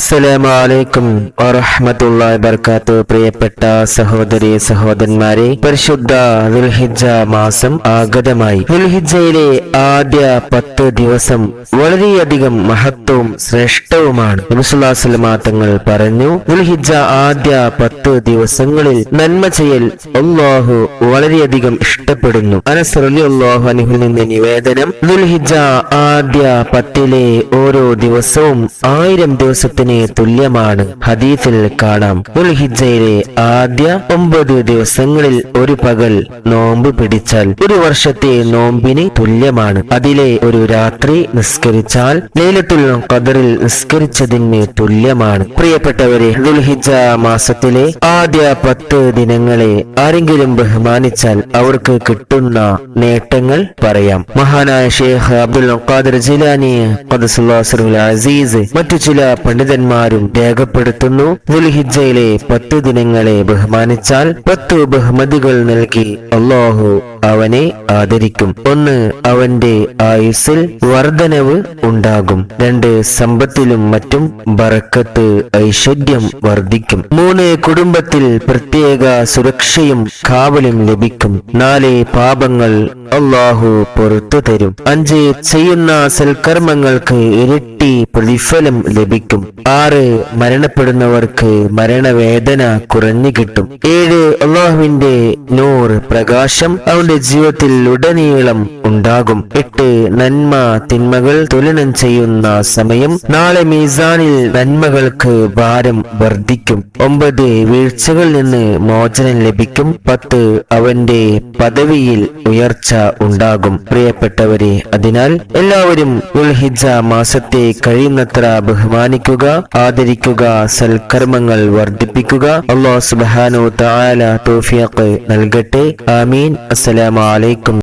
അസ്സലാമലൈക്കും വറഹമത്തുള്ള വർക്കാത്തു പ്രിയപ്പെട്ട സഹോദരി സഹോദരന്മാരെ പരിശുദ്ധ ദുൽഹിജ മാസം ആഗതമായി. ദുൽഹിജയിലെ ആദ്യ പത്ത് ദിവസം വളരെയധികം മഹത്വവും ശ്രേഷ്ഠവുമാണ്. നബിസുല്ലാസ്ലമ തങ്ങൾ പറഞ്ഞു ദുൽഹിജ ആദ്യ പത്ത് ദിവസങ്ങളിൽ നന്മ ചെയ്യൽ അള്ളാഹു വളരെയധികം ഇഷ്ടപ്പെടുന്നു. അനസ്രലിഹു അനുഹിൽ നിന്ന് നിവേദനം ദുൽഹിജ ആദ്യ പത്തിലെ ഓരോ ദിവസവും ആയിരം ദിവസത്തിന് തുല്യമാണ്. ഹദീഫിൽ കാണാം. ദുൽഹിജയിലെ ആദ്യ ഒമ്പത് ദിവസങ്ങളിൽ ഒരു പകൽ നോമ്പ് പിടിച്ചാൽ ഒരു വർഷത്തെ നോമ്പിന് തുല്യമാണ്. അതിലെ ഒരു രാത്രി നിസ്കരിച്ചാൽ ലൈലത്തുൽ ഖദറിൽ നിസ്കരിച്ചതിന് തുല്യമാണ്. പ്രിയപ്പെട്ടവരെ ദുൽഹിജ മാസത്തിലെ ആദ്യ പത്ത് ദിനങ്ങളെ ആരെങ്കിലും ബഹുമാനിച്ചാൽ അവർക്ക് കിട്ടുന്ന നേട്ടങ്ങൾ പറയാം. മഹാനായ ഷേഖ് അബ്ദുൽ ഖാദിർ ജിലാനി അസീസ് മറ്റു ചില പണ്ഡിതന്മാരും രേഖപ്പെടുത്തുന്നു. ദുൽഹിജയിലെ പത്ത് ദിനങ്ങളെ ബഹുമാനിച്ചാൽ പത്തു ബഹുമതികൾ നൽകി അള്ളാഹു അവനെ ആദരിക്കും. ഒന്ന് അവന്റെ ആയുസ്സിൽ വർധനവ് ഉണ്ടാകും. രണ്ട് സമ്പത്തിലും മറ്റും ബറക്കത്ത് ഐശ്വര്യം വർദ്ധിക്കും മൂന്ന് കുടുംബത്തിൽ പ്രത്യേക സുരക്ഷയും കാവലും ലഭിക്കും. നാല് പാപങ്ങൾ അള്ളാഹു പുറത്തു തരും. അഞ്ച് ചെയ്യുന്ന സൽക്കർമ്മങ്ങൾക്ക് ഇരട്ടി പ്രതിഫലം ലഭിക്കും. ആറ് മരണപ്പെടുന്നവർക്ക് മരണവേദന കുറഞ്ഞു കിട്ടും. ഏഴ് അള്ളാഹുവിന്റെ നൂർ പ്രകാശം അവന്റെ ജീവിതത്തിൽ ഉടനീളം ഉണ്ടാകും. എട്ട് നന്മ തിന്മകൾ തുലനം ചെയ്യുന്ന സമയം. നാളെ മീസാനിൽ നന്മകൾക്ക് ഭാരം വർദ്ധിക്കും. ഒമ്പത് വീഴ്ചകളിൽ നിന്ന് മോചനം ലഭിക്കും. പത്ത് അവന്റെ പദവിയിൽ ഉയർച്ച ഉണ്ടാകും. പ്രിയപ്പെട്ടവരെ അതിനാൽ എല്ലാവരും ഉൽഹിജ മാസത്തെ കഴിയുന്നത്ര ബഹുമാനിക്കുക ആദരിക്കുക സൽക്കർമ്മങ്ങൾ വർദ്ധിപ്പിക്കുക. അള്ളാഹു സുബാനു താല തോഫിയക്ക് നൽകട്ടെ. ആമീൻ. അസ്സലാമലൈക്കും